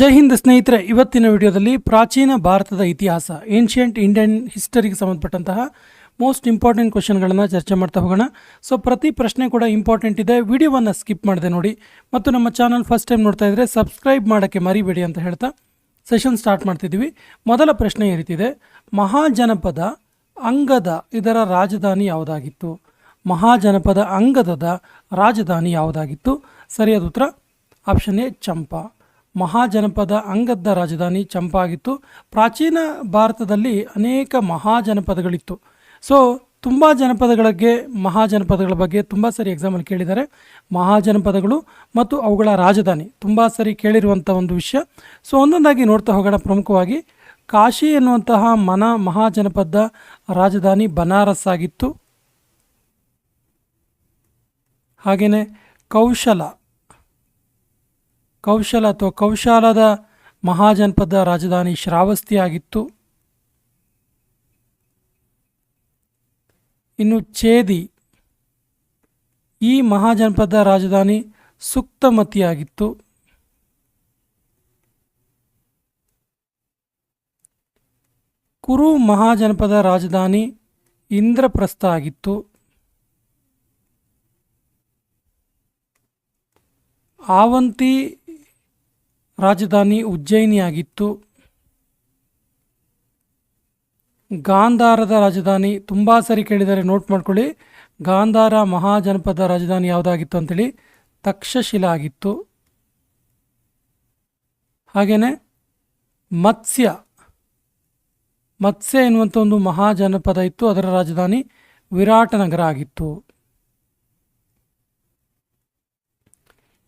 ಜೈ ಹಿಂದ್ ಸ್ನೇಹಿತರೆ, ಇವತ್ತಿನ ವಿಡಿಯೋದಲ್ಲಿ ಪ್ರಾಚೀನ ಭಾರತದ ಇತಿಹಾಸ ಏನ್ಷಿಯಂಟ್ ಇಂಡಿಯನ್ ಹಿಸ್ಟರಿಗೆ ಸಂಬಂಧಪಟ್ಟಂತಹ ಮೋಸ್ಟ್ ಇಂಪಾರ್ಟೆಂಟ್ ಕ್ವಶನ್ಗಳನ್ನು ಚರ್ಚೆ ಮಾಡ್ತಾ ಹೋಗೋಣ. ಸೊ ಪ್ರತಿ ಪ್ರಶ್ನೆ ಕೂಡ ಇಂಪಾರ್ಟೆಂಟ್ ಇದೆ. ವಿಡಿಯೋವನ್ನು ಸ್ಕಿಪ್ ಮಾಡಿದೆ ನೋಡಿ. ಮತ್ತು ನಮ್ಮ ಚಾನಲ್ ಫಸ್ಟ್ ಟೈಮ್ ನೋಡ್ತಾ ಇದ್ದರೆ ಸಬ್ಸ್ಕ್ರೈಬ್ ಮಾಡೋಕ್ಕೆ ಮರಿಬೇಡಿ ಅಂತ ಹೇಳ್ತಾ ಸೆಷನ್ ಸ್ಟಾರ್ಟ್ ಮಾಡ್ತಿದ್ದೀವಿ. ಮೊದಲ ಪ್ರಶ್ನೆ ಈ ರೀತಿ ಇದೆ. ಮಹಾಜನಪದ ಅಂಗದ ಇದರ ರಾಜಧಾನಿ ಯಾವುದಾಗಿತ್ತು? ಮಹಾಜನಪದ ಅಂಗದದ ರಾಜಧಾನಿ ಯಾವುದಾಗಿತ್ತು? ಸರಿಯಾದ ಉತ್ತರ? Option A, Champa. ಮಹಾಜನಪದ ಅಂಗದ್ದ ರಾಜಧಾನಿ ಚಂಪಾಗಿತ್ತು. ಪ್ರಾಚೀನ ಭಾರತದಲ್ಲಿ ಅನೇಕ ಮಹಾಜನಪದಗಳಿತ್ತು. ಸೊ ತುಂಬ ಜನಪದಗಳಿಗೆ ಮಹಾಜನಪದಗಳ ಬಗ್ಗೆ ತುಂಬ ಸರಿ ಎಕ್ಸಾಮಲ್ಲಿ ಕೇಳಿದ್ದಾರೆ. ಮಹಾಜನಪದಗಳು ಮತ್ತು ಅವುಗಳ ರಾಜಧಾನಿ ತುಂಬ ಸರಿ ಕೇಳಿರುವಂಥ ಒಂದು ವಿಷಯ. ಸೊ ಒಂದೊಂದಾಗಿ ನೋಡ್ತಾ ಹೋಗೋಣ ಪ್ರಮುಖವಾಗಿ. ಕಾಶಿ ಎನ್ನುವಂತಹ ಮನ ಮಹಾಜನಪದ ರಾಜಧಾನಿ ಬನಾರಸ್ ಆಗಿತ್ತು. ಹಾಗೆಯೇ ಕೌಶಲ. ಕೌಶಲ ಅಥವಾ ಕೌಶಾಲದ ಮಹಾಜನಪದ ರಾಜಧಾನಿ ಶ್ರಾವಸ್ತಿಯಾಗಿತ್ತು. ಇನ್ನು ಛೇದಿ. ಈ ಮಹಾಜನಪದ ರಾಜಧಾನಿ ಸುಕ್ತಮತಿಯಾಗಿತ್ತು ಕುರು ಮಹಾಜನಪದ ರಾಜಧಾನಿ ಇಂದ್ರಪ್ರಸ್ಥ ಆಗಿತ್ತು. ಆವಂತಿ ರಾಜಧಾನಿ ಉಜ್ಜಯಿನಿಯಾಗಿತ್ತು. ಗಾಂಧಾರದ ರಾಜಧಾನಿ. ತುಂಬ ಸರಿ ಕೇಳಿದರೆ ನೋಟ್ ಮಾಡ್ಕೊಳ್ಳಿ. ಗಾಂಧಾರ ಮಹಾಜನಪದ ರಾಜಧಾನಿ ಯಾವುದಾಗಿತ್ತು ಅಂತೇಳಿ ತಕ್ಷಶಿಲ ಆಗಿತ್ತು. ಹಾಗೆಯೇ ಮತ್ಸ್ಯ. ಮತ್ಸ್ಯ ಎನ್ನುವಂಥ ಒಂದು ಮಹಾಜನಪದ ಇತ್ತು. ಅದರ ರಾಜಧಾನಿ ವಿರಾಟನಗರ ಆಗಿತ್ತು.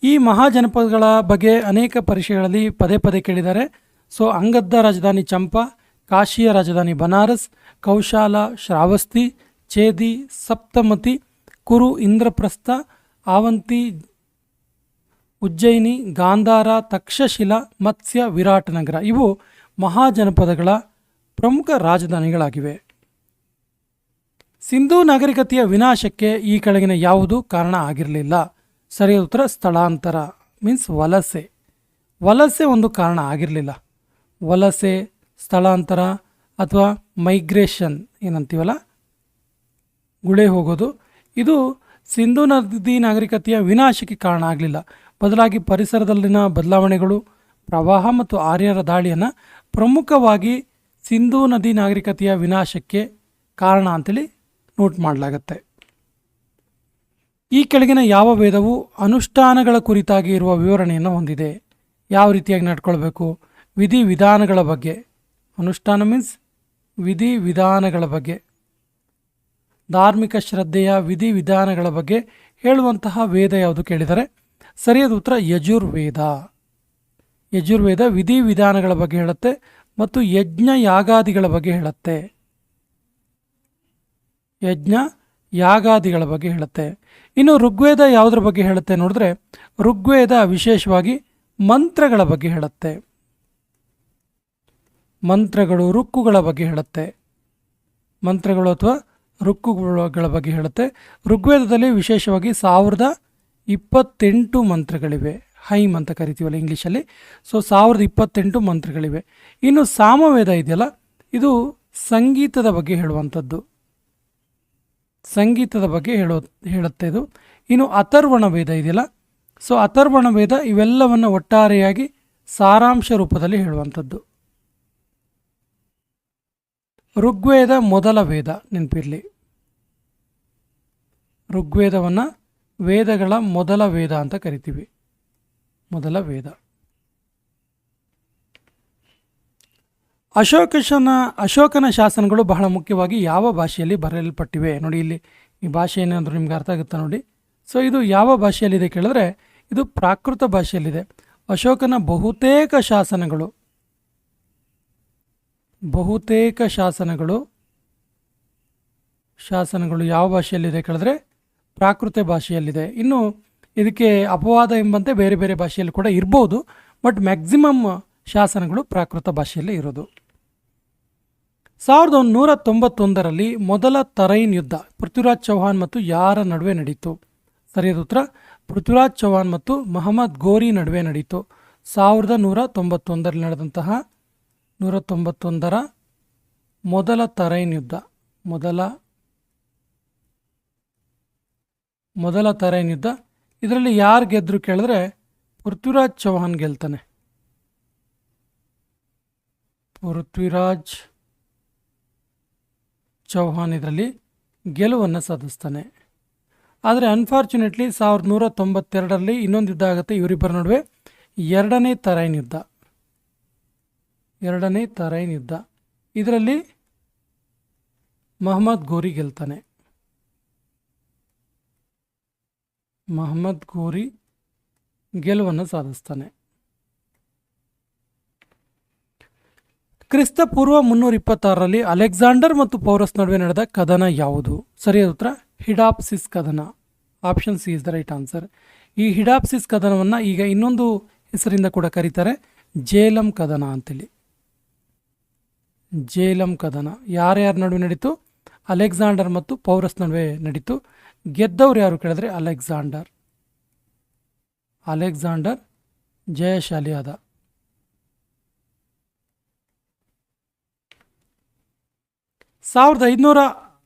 ಈ ಮಹಾಜನಪದಗಳ ಬಗ್ಗೆ ಅನೇಕ ಪರೀಕ್ಷೆಗಳಲ್ಲಿ ಪದೇ ಪದೇ ಕೇಳಿದ್ದಾರೆ. ಸೊ, ಅಂಗದ್ದ ರಾಜಧಾನಿ ಚಂಪಾ, ಕಾಶಿಯ ರಾಜಧಾನಿ ಬನಾರಸ್, ಕೌಶಾಲ, ಶ್ರಾವಸ್ತಿ, ಚೇದಿ, ಸಪ್ತಮತಿ, ಕುರು ಇಂದ್ರಪ್ರಸ್ಥ, ಆವಂತಿ, ಉಜ್ಜಯಿನಿ, ಗಾಂಧಾರ, ತಕ್ಷಶಿಲ, ಮತ್ಸ್ಯ ವಿರಾಟನಗರ ಇವು ಮಹಾಜನಪದಗಳ ಪ್ರಮುಖ ರಾಜಧಾನಿಗಳಾಗಿವೆ. ಸಿಂಧೂ ನಾಗರಿಕತೆಯ ವಿನಾಶಕ್ಕೆ ಈ ಕೆಳಗಿನ ಯಾವುದು ಕಾರಣ ಆಗಿರಲಿಲ್ಲ. ಸರಿಯಾದ ಉತ್ತರ ಸ್ಥಳಾಂತರ ಮೀನ್ಸ್ ವಲಸೆ. ವಲಸೆ ಒಂದು ಕಾರಣ ಆಗಿರಲಿಲ್ಲ. ವಲಸೆ, ಸ್ಥಳಾಂತರ ಅಥವಾ ಮೈಗ್ರೇಷನ್ ಏನಂತೀವಲ್ಲ? ಗುಳೆ ಹೋಗೋದು. ಇದು ಸಿಂಧೂ ನದಿ ನಾಗರಿಕತೆಯ ವಿನಾಶಕ್ಕೆ ಕಾರಣ ಆಗಲಿಲ್ಲ. ಬದಲಾಗಿ ಪರಿಸರದಲ್ಲಿನ ಬದಲಾವಣೆಗಳು, ಪ್ರವಾಹ ಮತ್ತು ಆರ್ಯರ ದಾಳಿಯನ್ನು ಪ್ರಮುಖವಾಗಿ ಸಿಂಧೂ ನದಿ ನಾಗರಿಕತೆಯ ವಿನಾಶಕ್ಕೆ ಕಾರಣ ಅಂತೇಳಿ ನೋಟ್ ಮಾಡಲಾಗತ್ತೆ. ಈ ಕೆಳಗಿನ ಯಾವ ವೇದವು ಅನುಷ್ಠಾನಗಳ ಕುರಿತಾಗಿ ಇರುವ ವಿವರಣೆಯನ್ನು ಹೊಂದಿದೆ. ಯಾವ ರೀತಿಯಾಗಿ ನಡ್ಕೊಳ್ಬೇಕು? ವಿಧಿ ವಿಧಾನಗಳ ಬಗ್ಗೆ. ಅನುಷ್ಠಾನ ಮೀನ್ಸ್ ವಿಧಿ ವಿಧಾನಗಳ ಬಗ್ಗೆ. ಧಾರ್ಮಿಕ ಶ್ರದ್ಧೆಯ ವಿಧಿ ವಿಧಾನಗಳ ಬಗ್ಗೆ ಹೇಳುವಂತಹ ವೇದ ಯಾವುದು ಕೇಳಿದರೆ ಸರಿಯಾದ ಉತ್ತರ ಯಜುರ್ವೇದ. ಯಜುರ್ವೇದ ವಿಧಿ ವಿಧಾನಗಳ ಬಗ್ಗೆ ಹೇಳುತ್ತೆ ಮತ್ತು ಯಜ್ಞ ಯಾಗಾದಿಗಳ ಬಗ್ಗೆ ಹೇಳುತ್ತೆ. ಯಜ್ಞ ಯಾಗಾದಿಗಳ ಬಗ್ಗೆ ಹೇಳುತ್ತೆ. ಇನ್ನು ಋಗ್ವೇದ ಯಾವುದ್ರ ಬಗ್ಗೆ ಹೇಳುತ್ತೆ ನೋಡಿದ್ರೆ, ಋಗ್ವೇದ ವಿಶೇಷವಾಗಿ ಮಂತ್ರಗಳ ಬಗ್ಗೆ ಹೇಳುತ್ತೆ. ಮಂತ್ರಗಳು ರುಕ್ಕುಗಳ ಬಗ್ಗೆ ಹೇಳುತ್ತೆ. ಮಂತ್ರಗಳು ಅಥವಾ ರುಕ್ಕುಗಳ ಬಗ್ಗೆ ಹೇಳುತ್ತೆ. ಋಗ್ವೇದದಲ್ಲಿ ವಿಶೇಷವಾಗಿ ಸಾವಿರದ ಇಪ್ಪತ್ತೆಂಟು ಮಂತ್ರಗಳಿವೆ. ಹೈಮ್ ಅಂತ ಕರಿತೀವಲ್ಲ ಇಂಗ್ಲೀಷಲ್ಲಿ. ಸೊ ಸಾವಿರದ ಇಪ್ಪತ್ತೆಂಟು ಮಂತ್ರಗಳಿವೆ. ಇನ್ನು ಸಾಮವೇದ ಇದೆಯಲ್ಲ, ಇದು ಸಂಗೀತದ ಬಗ್ಗೆ ಹೇಳುವಂಥದ್ದು. ಸಂಗೀತದ ಬಗ್ಗೆ ಹೇಳೋ, ಹೇಳುತ್ತೆ ಇದು. ಇನ್ನು ಅಥರ್ವಣ ವೇದ ಇದೆಯಲ್ಲ? ಸೊ ಅಥರ್ವಣ ವೇದ ಇವೆಲ್ಲವನ್ನು ಒಟ್ಟಾರೆಯಾಗಿ ಸಾರಾಂಶ ರೂಪದಲ್ಲಿ ಹೇಳುವಂಥದ್ದು. ಋಗ್ವೇದ ಮೊದಲ ವೇದ ನೆನಪಿರಲಿ. ಋಗ್ವೇದವನ್ನು ವೇದಗಳ ಮೊದಲ ವೇದ ಅಂತ ಕರಿತೀವಿ. ಮೊದಲ ವೇದ. ಅಶೋಕಶನ, ಅಶೋಕನ ಶಾಸನಗಳು ಬಹಳ ಮುಖ್ಯವಾಗಿ ಯಾವ ಭಾಷೆಯಲ್ಲಿ ಬರೆಯಲ್ಪಟ್ಟಿವೆ? ನೋಡಿ ಇಲ್ಲಿ ಈ ಭಾಷೆ ಏನಾದರೂ ನಿಮ್ಗೆ ಅರ್ಥ ಆಗುತ್ತಾ ನೋಡಿ? ಸೊ ಇದು ಯಾವ ಭಾಷೆಯಲ್ಲಿದೆ ಕೇಳಿದ್ರೆ ಇದು ಪ್ರಾಕೃತ ಭಾಷೆಯಲ್ಲಿದೆ. ಅಶೋಕನ ಬಹುತೇಕ ಶಾಸನಗಳು ಬಹುತೇಕ ಶಾಸನಗಳು ಶಾಸನಗಳು ಯಾವ ಭಾಷೆಯಲ್ಲಿದೆ ಕೇಳಿದ್ರೆ ಪ್ರಾಕೃತ ಭಾಷೆಯಲ್ಲಿದೆ. ಇನ್ನು ಇದಕ್ಕೆ ಅಪವಾದ ಎಂಬಂತೆ ಬೇರೆ ಬೇರೆ ಭಾಷೆಯಲ್ಲಿ ಕೂಡ ಇರ್ಬೋದು, ಬಟ್ ಮ್ಯಾಕ್ಸಿಮಮ್ ಶಾಸನಗಳು ಪ್ರಾಕೃತ ಭಾಷೆಯಲ್ಲೇ ಇರೋದು. ಸಾವಿರದ ಒಂಬೈನೂರ ತೊಂಬತ್ತೊಂದರಲ್ಲಿ ಮೊದಲ ತರೈನ್ ಯುದ್ಧ ಪೃಥ್ವಿರಾಜ್ ಚೌಹಾನ್ ಮತ್ತು ಯಾರ ನಡುವೆ ನಡೀತು? ಸರಿಯಾದ ಉತ್ತರ, ಪೃಥ್ವಿರಾಜ್ ಚೌಹಾನ್ ಮತ್ತು ಮಹಮ್ಮದ್ ಗೋರಿ ನಡುವೆ ನಡೀತು. ಸಾವಿರದ ನೂರ ತೊಂಬತ್ತೊಂದರಲ್ಲಿ ನಡೆದಂತಹ ನೂರ ತೊಂಬತ್ತೊಂದರ ಮೊದಲ ತರೈನ್ ಯುದ್ಧ, ಮೊದಲ ಮೊದಲ ತರೈನ್ ಯುದ್ಧ. ಇದರಲ್ಲಿ ಯಾರು ಗೆದ್ದರು ಕೇಳಿದ್ರೆ ಪೃಥ್ವಿರಾಜ್ ಚೌಹಾನ್ ಗೆಲ್ತಾನೆ. ಪೃಥ್ವಿರಾಜ್ ಚೌಹಾನ್ ಇದರಲ್ಲಿ ಗೆಲುವನ್ನು ಸಾಧಿಸ್ತಾನೆ. ಆದರೆ ಅನ್ಫಾರ್ಚುನೇಟ್ಲಿ ಸಾವಿರದ ನೂರ ತೊಂಬತ್ತೆರಡರಲ್ಲಿ ಇನ್ನೊಂದು ಯುದ್ಧ ಆಗುತ್ತೆ ಇವರಿಬ್ಬರ ನಡುವೆ. ಎರಡನೇ ತರೈನ್ ಯುದ್ಧ. ಎರಡನೇ ತರೈನ್ ಯುದ್ಧ. ಇದರಲ್ಲಿ ಮಹಮ್ಮದ್ ಗೋರಿ ಗೆಲ್ತಾನೆ. ಮಹಮ್ಮದ್ ಗೋರಿ ಗೆಲುವನ್ನು ಸಾಧಿಸ್ತಾನೆ. ಕ್ರಿಸ್ತ ಪೂರ್ವ ಮುನ್ನೂರ ಇಪ್ಪತ್ತಾರರಲ್ಲಿ ಅಲೆಕ್ಸಾಂಡರ್ ಮತ್ತು ಪೌರಸ್ ನಡುವೆ ನಡೆದ ಕದನ ಯಾವುದು? ಸರಿಯಾದ ಉತ್ತರ. ಹಿಡಾಪ್ಸಿಸ್ ಕದನ. Option C is the right answer ಈ ಹಿಡಾಪ್ಸಿಸ್ ಕದನವನ್ನು ಈಗ ಇನ್ನೊಂದು ಹೆಸರಿಂದ ಕೂಡ ಕರೀತಾರೆ. ಜೇಲಂ ಕದನ ಅಂತೇಳಿ. ಜೇಲಂ ಕದನ. ಯಾರ್ಯಾರ ನಡುವೆ ನಡೀತು? ಅಲೆಕ್ಸಾಂಡರ್ ಮತ್ತು ಪೌರಸ್ ನಡುವೆ ನಡೀತು. ಗೆದ್ದವ್ರು ಯಾರು ಕೇಳಿದ್ರೆ? ಅಲೆಕ್ಸಾಂಡರ್. ಅಲೆಕ್ಸಾಂಡರ್ ಜಯಶಾಲಿ ಆದ ಸಾವಿರದ ಐದುನೂರ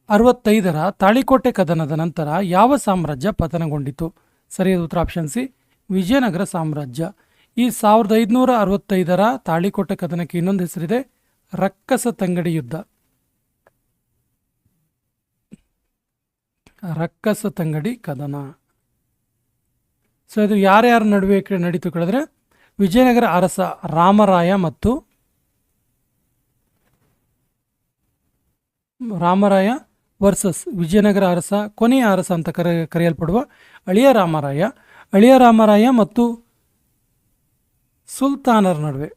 ಅರವತ್ತೈದರ ತಾಳಿಕೋಟೆ ಕದನದ ನಂತರ ಯಾವ ಸಾಮ್ರಾಜ್ಯ ಪತನಗೊಂಡಿತು? ಸರಿಯಾದ ಉತ್ತರ ಆಪ್ಷನ್ ಸಿ. ವಿಜಯನಗರ ಸಾಮ್ರಾಜ್ಯ. ಈ ಸಾವಿರದ ಐದುನೂರ ಅರವತ್ತೈದರ ತಾಳಿಕೋಟೆ ಕದನಕ್ಕೆ ಇನ್ನೊಂದು ಹೆಸರಿದೆ, ರಕ್ಕಸ ತಂಗಡಿ ಯುದ್ಧ. ರಕ್ಕಸ ತಂಗಡಿ ಕದನ. ಸೊ ಇದು ಯಾರ್ಯಾರ ನಡುವೆ ನಡೀತು ಕೇಳಿದ್ರೆ, ವಿಜಯನಗರ ಅರಸ ರಾಮರಾಯ ಮತ್ತು ರಾಮರಾಯ ವರ್ಸಸ್ ವಿಜಯನಗರ ಅರಸ, ಕೊನೆಯ ಅರಸ ಅಂತ ಕರೆ, ಕರೆಯಲ್ಪಡುವ ಅಳಿಯ ರಾಮರಾಯ. ಅಳಿಯ ರಾಮರಾಯ ಮತ್ತು ಸುಲ್ತಾನರ ನಡುವೆ.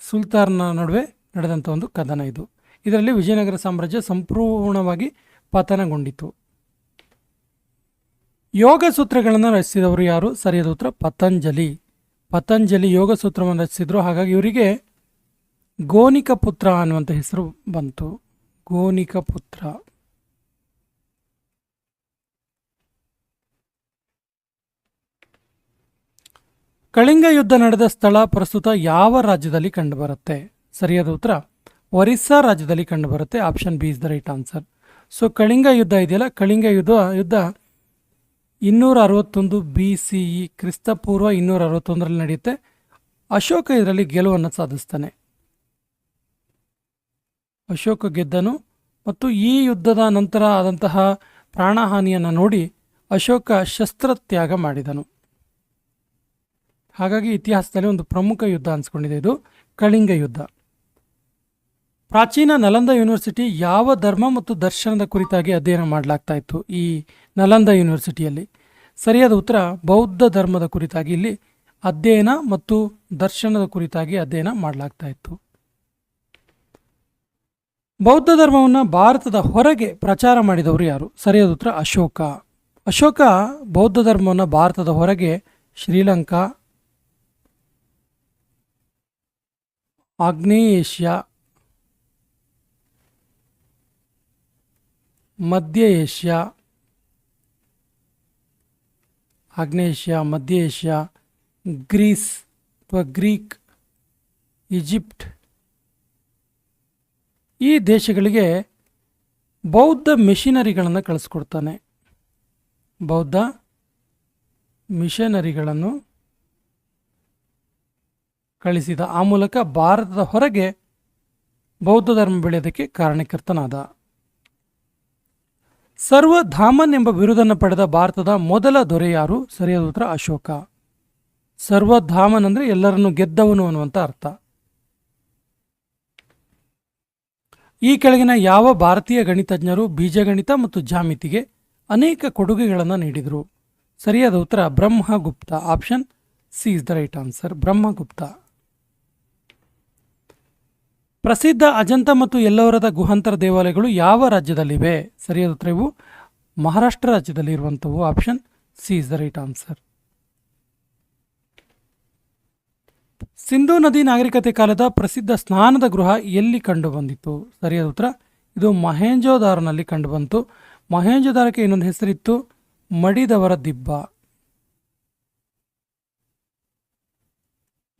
ಸುಲ್ತಾನರ ನಡುವೆ ನಡೆದಂಥ ಒಂದು ಕದನ ಇದು. ಇದರಲ್ಲಿ ವಿಜಯನಗರ ಸಾಮ್ರಾಜ್ಯ ಸಂಪೂರ್ಣವಾಗಿ ಪತನಗೊಂಡಿತು. ಯೋಗ ಸೂತ್ರಗಳನ್ನು ರಚಿಸಿದವರು ಯಾರು? ಸರಿಯಾದ ಉತ್ತರ, ಪತಂಜಲಿ. ಪತಂಜಲಿ ಯೋಗ ಸೂತ್ರವನ್ನು ರಚಿಸಿದ್ರು. ಹಾಗಾಗಿ ಇವರಿಗೆ ಗೋನಿಕ ಪುತ್ರ ಅನ್ನುವಂಥ ಹೆಸರು ಬಂತು. ಗೋನಿಕ ಪುತ್ರ. ಕಳಿಂಗ ಯುದ್ಧ ನಡೆದ ಸ್ಥಳ ಪ್ರಸ್ತುತ ಯಾವ ರಾಜ್ಯದಲ್ಲಿ ಕಂಡುಬರುತ್ತೆ? ಸರಿಯಾದ ಉತ್ತರ, ಒರಿಸ್ಸಾ ರಾಜ್ಯದಲ್ಲಿ ಕಂಡುಬರುತ್ತೆ. Option B is the right answer. So, Kalinga ಯುದ್ಧ ಇದೆಯಲ್ಲ? ಕಳಿಂಗ ಯುದ್ಧ ಯುದ್ಧ ಇನ್ನೂರ ಅರವತ್ತೊಂದು ಬಿ ಸಿ ಇ, ಕ್ರಿಸ್ತಪೂರ್ವ ಇನ್ನೂರ ಅರವತ್ತೊಂದರಲ್ಲಿ ನಡೆಯುತ್ತೆ. ಅಶೋಕ ಇದರಲ್ಲಿ ಗೆಲುವನ್ನು ಸಾಧಿಸ್ತಾನೆ. ಅಶೋಕ ಗೆದ್ದನು ಮತ್ತು ಈ ಯುದ್ಧದ ನಂತರ ಆದಂತಹ ಪ್ರಾಣಹಾನಿಯನ್ನು ನೋಡಿ ಅಶೋಕ ಶಸ್ತ್ರತ್ಯಾಗ ಮಾಡಿದನು. ಹಾಗಾಗಿ ಇತಿಹಾಸದಲ್ಲಿ ಒಂದು ಪ್ರಮುಖ ಯುದ್ಧ ಅನಿಸ್ಕೊಂಡಿದೆ ಇದು, ಕಳಿಂಗ ಯುದ್ಧ. ಪ್ರಾಚೀನ ನಲಂದ ಯೂನಿವರ್ಸಿಟಿ ಯಾವ ಧರ್ಮ ಮತ್ತು ದರ್ಶನದ ಕುರಿತಾಗಿ ಅಧ್ಯಯನ ಮಾಡಲಾಗ್ತಾ ಇತ್ತು ಈ ನಲಂದ ಯೂನಿವರ್ಸಿಟಿಯಲ್ಲಿ? ಸರಿಯಾದ ಉತ್ತರ, ಬೌದ್ಧ ಧರ್ಮದ ಕುರಿತಾಗಿ ಇಲ್ಲಿ ಅಧ್ಯಯನ ಮತ್ತು ದರ್ಶನದ ಕುರಿತಾಗಿ ಅಧ್ಯಯನ ಮಾಡಲಾಗ್ತಾ ಇತ್ತು. ಬೌದ್ಧ ಧರ್ಮವನ್ನು ಭಾರತದ ಹೊರಗೆ ಪ್ರಚಾರ ಮಾಡಿದವರು ಯಾರು? ಸರಿಯಾದ ಉತ್ತರ ಅಶೋಕ. ಅಶೋಕ ಬೌದ್ಧ ಧರ್ಮವನ್ನು ಭಾರತದ ಹೊರಗೆ ಶ್ರೀಲಂಕಾ ಆಗ್ನೇಯ ಏಷ್ಯಾ ಮಧ್ಯ ಏಷ್ಯಾ ಆಗ್ನೇಯ ಏಷ್ಯಾ ಮಧ್ಯ ಏಷ್ಯಾ ಗ್ರೀಸ್, ಅಥವಾ ಗ್ರೀಕ್, ಈಜಿಪ್ಟ್ ಈ ದೇಶಗಳಿಗೆ ಬೌದ್ಧ ಮಿಷಿನರಿಗಳನ್ನು ಕಳಿಸ್ಕೊಡ್ತಾನೆ. ಬೌದ್ಧ ಮಿಷನರಿಗಳನ್ನು ಕಳಿಸಿದ ಆ ಮೂಲಕ ಭಾರತದ ಹೊರಗೆ ಬೌದ್ಧ ಧರ್ಮ ಬೆಳೆಯೋದಕ್ಕೆ ಕಾರಣಕರ್ತನಾದ ಸರ್ವಧಾಮನ್ ಎಂಬ ಬಿರುದನ್ನು ಪಡೆದ ಭಾರತದ ಮೊದಲ ದೊರೆ ಯಾರು? ಸರಿಯಾದ ಉತ್ತರ ಅಶೋಕ. ಸರ್ವಧಾಮನ್ ಅಂದರೆ ಎಲ್ಲರನ್ನು ಗೆದ್ದವನು ಅನ್ನುವಂಥ ಅರ್ಥ. ಈ ಕೆಳಗಿನ ಯಾವ ಭಾರತೀಯ ಗಣಿತಜ್ಞರು ಬೀಜಗಣಿತ ಮತ್ತು ಜಾಮಿತಿಗೆ ಅನೇಕ ಕೊಡುಗೆಗಳನ್ನು ನೀಡಿದರು? ಸರಿಯಾದ ಉತ್ತರ Brahmagupta. Option C is the right answer. Brahmagupta. ಪ್ರಸಿದ್ಧ ಅಜಂತ ಮತ್ತು ಎಲ್ಲೋರದ ಗುಹಾಂತರ ದೇವಾಲಯಗಳು ಯಾವ ರಾಜ್ಯದಲ್ಲಿವೆ? ಸರಿಯಾದ ಉತ್ತರ ಇವು ಮಹಾರಾಷ್ಟ್ರ ರಾಜ್ಯದಲ್ಲಿ ಇರುವಂಥವು option C is the right answer. Sindhu ನದಿ ನಾಗರಿಕತೆ ಕಾಲದ ಪ್ರಸಿದ್ಧ ಸ್ನಾನದ ಗೃಹ ಎಲ್ಲಿ ಕಂಡುಬಂದಿತ್ತು? ಸರಿಯಾದ ಉತ್ತರ, ಇದು ಮಹೇಂಜೋದಾರನಲ್ಲಿ ಕಂಡುಬಂತು. ಮಹೇಂಜೋದಾರಕ್ಕೆ ಇನ್ನೊಂದು ಹೆಸರಿತ್ತು, ಮಡಿದವರ ದಿಬ್ಬ.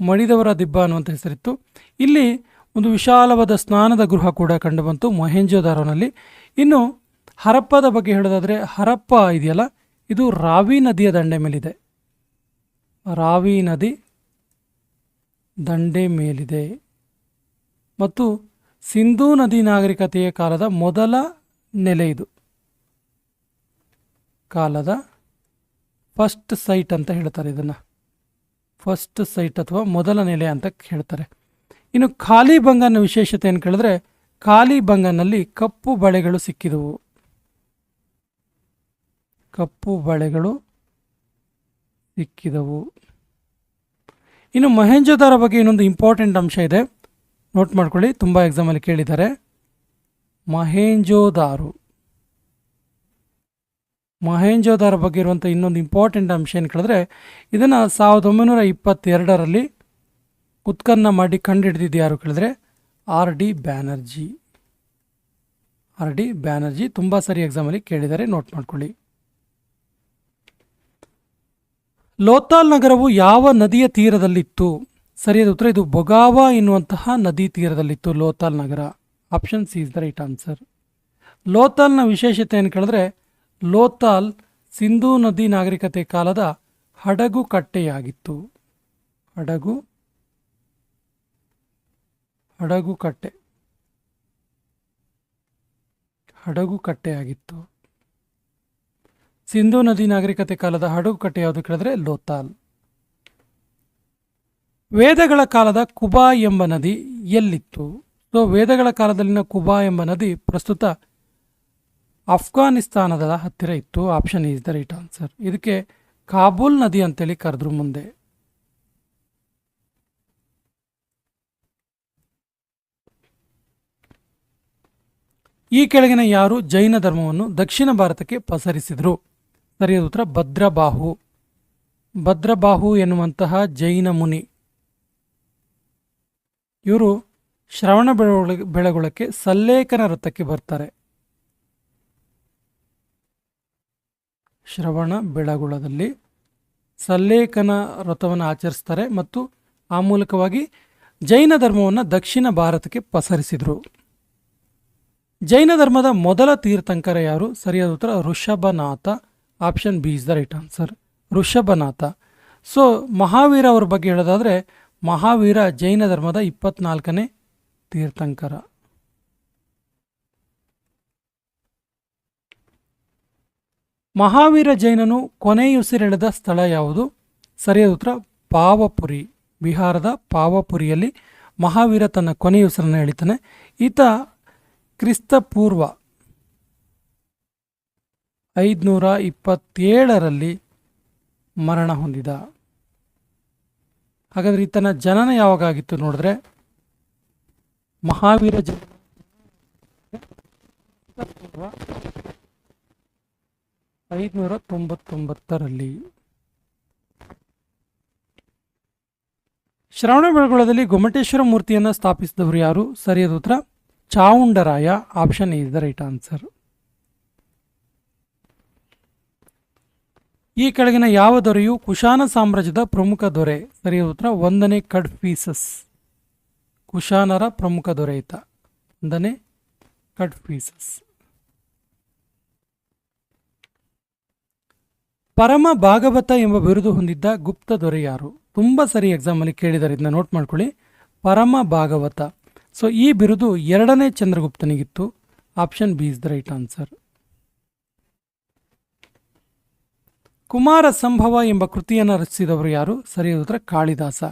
ಮಡಿದವರ ದಿಬ್ಬ ಅನ್ನುವಂಥ ಹೆಸರಿತ್ತು. ಇಲ್ಲಿ ಒಂದು ವಿಶಾಲವಾದ ಸ್ನಾನದ ಗೃಹ ಕೂಡ ಕಂಡುಬಂತು ಮಹೇಂಜೋದಾರನಲ್ಲಿ. ಇನ್ನು ಹರಪ್ಪದ ಬಗ್ಗೆ ಹೇಳೋದಾದರೆ, ಹರಪ್ಪ ಇದೆಯಲ್ಲ, ಇದು ರಾವಿ ನದಿಯ ದಂಡೆ ಮೇಲಿದೆ. ರಾವಿ ನದಿ ದಂಡೆ ಮೇಲಿದೆ. ಮತ್ತು ಸಿಂಧೂ ನದಿ ನಾಗರಿಕತೆಯ ಕಾಲದ ಮೊದಲ ನೆಲೆ ಇದು. ಕಾಲದ ಫಸ್ಟ್ ಸೈಟ್ ಅಂತ ಹೇಳ್ತಾರೆ ಇದನ್ನು. ಫಸ್ಟ್ ಸೈಟ್ ಅಥವಾ ಮೊದಲ ನೆಲೆ ಅಂತ ಹೇಳ್ತಾರೆ. ಇನ್ನು ಖಾಲಿ ಬಂಗನ ವಿಶೇಷತೆ ಏನು ಕೇಳಿದ್ರೆ ಖಾಲಿ ಬಂಗನಲ್ಲಿ ಕಪ್ಪು ಬಳೆಗಳು ಸಿಕ್ಕಿದವು. ಕಪ್ಪು ಬಳೆಗಳು ಸಿಕ್ಕಿದವು. ಇನ್ನು ಮಹೇಂಜೋದಾರ ಬಗ್ಗೆ ಇನ್ನೊಂದು ಇಂಪಾರ್ಟೆಂಟ್ ಅಂಶ ಇದೆ. ನೋಟ್ ಮಾಡ್ಕೊಳ್ಳಿ, ತುಂಬ ಎಕ್ಸಾಮಲ್ಲಿ ಕೇಳಿದ್ದಾರೆ. ಮಹೇಂಜೋದಾರು ಮಹೇಂಜೋದಾರ ಬಗ್ಗೆ ಇರುವಂಥ ಇನ್ನೊಂದು ಇಂಪಾರ್ಟೆಂಟ್ ಅಂಶ ಏನು ಕೇಳಿದ್ರೆ, ಇದನ್ನು ಸಾವಿರದ ಒಂಬೈನೂರ ಇಪ್ಪತ್ತೆರಡರಲ್ಲಿ ಉತ್ಖನನ ಮಾಡಿ ಕಂಡುಹಿಡಿದಿದ್ದು ಯಾರು ಕೇಳಿದ್ರೆ, R D Banerjee. R D Banerjee ತುಂಬ ಸರಿ ಎಕ್ಸಾಮಲ್ಲಿ ಕೇಳಿದ್ದಾರೆ. ನೋಟ್ ಮಾಡ್ಕೊಳ್ಳಿ. ಲೋತಾಲ್ ನಗರವು ಯಾವ ನದಿಯ ತೀರದಲ್ಲಿತ್ತು? ಸರಿಯಾದ ಉತ್ತರ, ಇದು ಬೊಗಾವಾ ಎನ್ನುವಂತಹ ನದಿ ತೀರದಲ್ಲಿತ್ತು, ಲೋತಾಲ್ ನಗರ. Option C is the right answer ಲೋತಾಲ್ನ ವಿಶೇಷತೆ ಏನು ಕೇಳಿದ್ರೆ, ಲೋತಾಲ್ ಸಿಂಧೂ ನದಿ ನಾಗರಿಕತೆ ಕಾಲದ ಹಡಗು ಕಟ್ಟೆಯಾಗಿತ್ತು. ಹಡಗು ಹಡಗು ಕಟ್ಟೆ. ಹಡಗು ಕಟ್ಟೆಯಾಗಿತ್ತು. ಸಿಂಧೂ ನದಿ ನಾಗರಿಕತೆ ಕಾಲದ ಹಡಗು ಕಟ್ಟೆ ಯಾವುದು ಕೇಳಿದ್ರೆ ಲೋತಾಲ್. ವೇದಗಳ ಕಾಲದ ಕುಬಾ ಎಂಬ ನದಿ ಎಲ್ಲಿತ್ತು? ಸೊ, ವೇದಗಳ ಕಾಲದಲ್ಲಿನ ಕುಬಾ ಎಂಬ ನದಿ ಪ್ರಸ್ತುತ ಅಫ್ಘಾನಿಸ್ತಾನದ ಹತ್ತಿರ ಇತ್ತು. Option is the right answer ಇದಕ್ಕೆ ಕಾಬೂಲ್ ನದಿ ಅಂತೇಳಿ ಕರೆದ್ರು ಮುಂದೆ. ಈ ಕೆಳಗಿನ ಯಾರು ಜೈನ ಧರ್ಮವನ್ನು ದಕ್ಷಿಣ ಭಾರತಕ್ಕೆ ಪಸರಿಸಿದರು? ಸರಿಯಾದ ಉತ್ತರ ಭದ್ರಬಾಹು. ಭದ್ರಬಾಹು ಎನ್ನುವಂತಹ ಜೈನ ಮುನಿ. ಇವರು ಶ್ರವಣ ಬೆಳಗೊಳ, ಬೆಳಗೊಳಕ್ಕೆ ಸಲ್ಲೇಖನ ವೃತ್ತಕ್ಕೆ ಬರ್ತಾರೆ. ಶ್ರವಣ ಬೆಳಗೊಳದಲ್ಲಿ ಸಲ್ಲೇಖನ ವ್ರತವನ್ನು ಆಚರಿಸ್ತಾರೆ ಮತ್ತು ಆ ಮೂಲಕವಾಗಿ ಜೈನ ಧರ್ಮವನ್ನು ದಕ್ಷಿಣ ಭಾರತಕ್ಕೆ ಪಸರಿಸಿದರು. ಜೈನ ಧರ್ಮದ ಮೊದಲ ತೀರ್ಥಂಕರ ಯಾರು? ಸರಿಯಾದ ಉತ್ತರ Rishabhanatha. Option B is the right answer Rishabhanatha so Mahavira ಅವ್ರ ಬಗ್ಗೆ ಹೇಳೋದಾದರೆ ಮಹಾವೀರ ಜೈನ ಧರ್ಮದ ಇಪ್ಪತ್ನಾಲ್ಕನೇ ತೀರ್ಥಂಕರ. ಮಹಾವೀರ ಜೈನನು ಕೊನೆಯುಸಿರೆಳೆದ ಸ್ಥಳ ಯಾವುದು? ಸರಿಯಾದ ಉತ್ತರ, ಪಾವಪುರಿ. ಬಿಹಾರದ ಪಾವಪುರಿಯಲ್ಲಿ ಮಹಾವೀರ ತನ್ನ ಕೊನೆಯುಸಿರನ್ನು ಎಳಿತಾನೆ. ಈತ ಕ್ರಿಸ್ತ ಪೂರ್ವ ಐದುನೂರ ಇಪ್ಪತ್ತೇಳರಲ್ಲಿ ಮರಣ ಹೊಂದಿದ. ಹಾಗಾದರೆ ಈತನ ಜನನ ಯಾವಾಗಾಗಿತ್ತು ನೋಡಿದ್ರೆ? ಮಹಾವೀರ ಜನ ಐದುನೂರ ತೊಂಬತ್ತೊಂಬತ್ತರಲ್ಲಿ ಶ್ರವಣ ಬೆಳಗೊಳದಲ್ಲಿ ಗೊಮ್ಮಟೇಶ್ವರ ಮೂರ್ತಿಯನ್ನು ಸ್ಥಾಪಿಸಿದವರು ಯಾರು? ಸರಿಯಾದ ಉತ್ತರ, Chavundaraya, option is the right answer. ಈ ಕೆಳಗಿನ ಯಾವ ದೊರೆಯು ಕುಶಾನ ಸಾಮ್ರಾಜ್ಯದ ಪ್ರಮುಖ ದೊರೆ? ಸರಿಯಾದ ಉತ್ತರ, ಒಂದನೇ ಕಡ್ಫೀಸಸ್ ಕುಶಾನರ ಪ್ರಮುಖ ದೊರೆ ಒಂದನೇ ಕಡ್ಫೀಸಸ್ ಪರಮ ಭಾಗವತ ಎಂಬ ಬಿರುದು ಹೊಂದಿದ್ದ ಗುಪ್ತ ದೊರೆ ಯಾರು? ತುಂಬ ಸರಿ ಎಕ್ಸಾಮಲ್ಲಿ ಕೇಳಿದ್ದಾರೆ ಇದನ್ನ ನೋಟ್ ಮಾಡ್ಕೊಳ್ಳಿ. ಪರಮ ಭಾಗವತ. ಸೊ ಈ ಬಿರುದು ಎರಡನೇ ಚಂದ್ರಗುಪ್ತನಿಗಿತ್ತು. Option B is the right answer Kumarasambhava ಎಂಬ ಕೃತಿಯನ್ನು ರಚಿಸಿದವರು ಯಾರು? ಸರಿಯಾದ ಉತ್ತರ, ಕಾಳಿದಾಸ.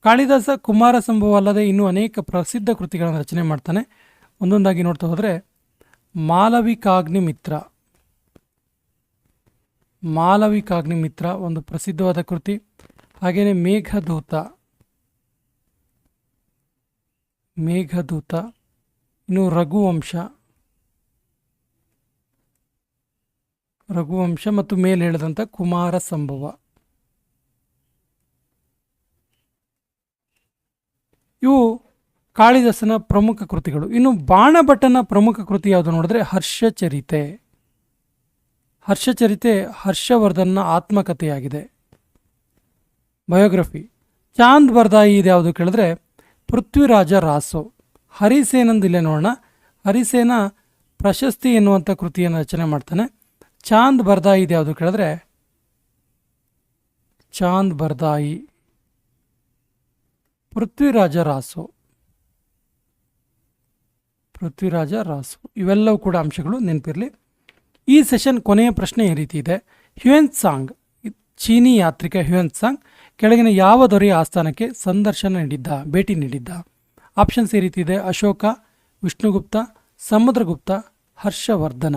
ಕಾಳಿದಾಸ ಕುಮಾರ ಸಂಭವ ಅಲ್ಲದೆ ಇನ್ನೂ ಅನೇಕ ಪ್ರಸಿದ್ಧ ಕೃತಿಗಳನ್ನು ರಚನೆ ಮಾಡ್ತಾನೆ. ಒಂದೊಂದಾಗಿ ನೋಡ್ತಾ ಹೋದರೆ, ಮಾಲವಿಕಾಗ್ನಿ ಮಿತ್ರ. ಮಾಲವಿಕಾಗ್ನಿ ಮಿತ್ರ, ಒಂದು ಪ್ರಸಿದ್ಧವಾದ ಕೃತಿ. ಹಾಗೆಯೇ ಮೇಘದೂತ. ಮೇಘದೂತ. ಇನ್ನು ರಘುವಂಶ. ರಘುವಂಶ ಮತ್ತು ಮೇಲೆ ಹೇಳಿದಂಥ ಕುಮಾರ ಸಂಭವ. ಇವು ಕಾಳಿದಾಸನ ಪ್ರಮುಖ ಕೃತಿಗಳು. ಇನ್ನು ಬಾಣಭಟ್ಟನ ಪ್ರಮುಖ ಕೃತಿ ಯಾವುದು ನೋಡಿದ್ರೆ ಹರ್ಷಚರಿತೆ. ಹರ್ಷಚರಿತೆ ಹರ್ಷವರ್ಧನ್ನ ಆತ್ಮಕಥೆಯಾಗಿದೆ. ಬಯೋಗ್ರಫಿ. ಚಾಂದ್ ಬರ್ದಾಯಿ ಇದ್ಯಾವುದು ಕೇಳಿದ್ರೆ ಪೃಥ್ವಿರಾಜ ರಾಸು. ಹರಿಸೇನಂದಿಲ್ಲ ನೋಡೋಣ. ಹರಿಸೇನ ಪ್ರಶಸ್ತಿ ಎನ್ನುವಂಥ ಕೃತಿಯನ್ನು ರಚನೆ ಮಾಡ್ತಾನೆ. ಚಾಂದ್ ಬರ್ದಾಯಿ ಇದ್ಯಾವುದು ಕೇಳಿದ್ರೆ? ಚಾಂದ್ ಬರ್ದಾಯಿ. ಪೃಥ್ವಿರಾಜ ರಾಸು. ಪೃಥ್ವಿರಾಜ ರಾಸು. ಇವೆಲ್ಲವೂ ಕೂಡ ಅಂಶಗಳು ನೆನಪಿರಲಿ. ಈ ಸೆಷನ್ ಕೊನೆಯ ಪ್ರಶ್ನೆ ಈ ರೀತಿ ಇದೆ. ಹ್ಯುಯನ್ ಸಾಂಗ್, ಚೀನಿ ಯಾತ್ರಿಕ ಹ್ಯುಯನ್ ಸಾಂಗ್, ಕೆಳಗಿನ ಯಾವ ದೊರೆಯ ಆಸ್ಥಾನಕ್ಕೆ ಸಂದರ್ಶನ ನೀಡಿದ್ದ, ಭೇಟಿ ನೀಡಿದ್ದ? ಆಪ್ಷನ್ಸ್ ಈ ರೀತಿ ಇದೆ. ಅಶೋಕ, ವಿಷ್ಣುಗುಪ್ತ, ಸಮುದ್ರಗುಪ್ತ, ಹರ್ಷವರ್ಧನ.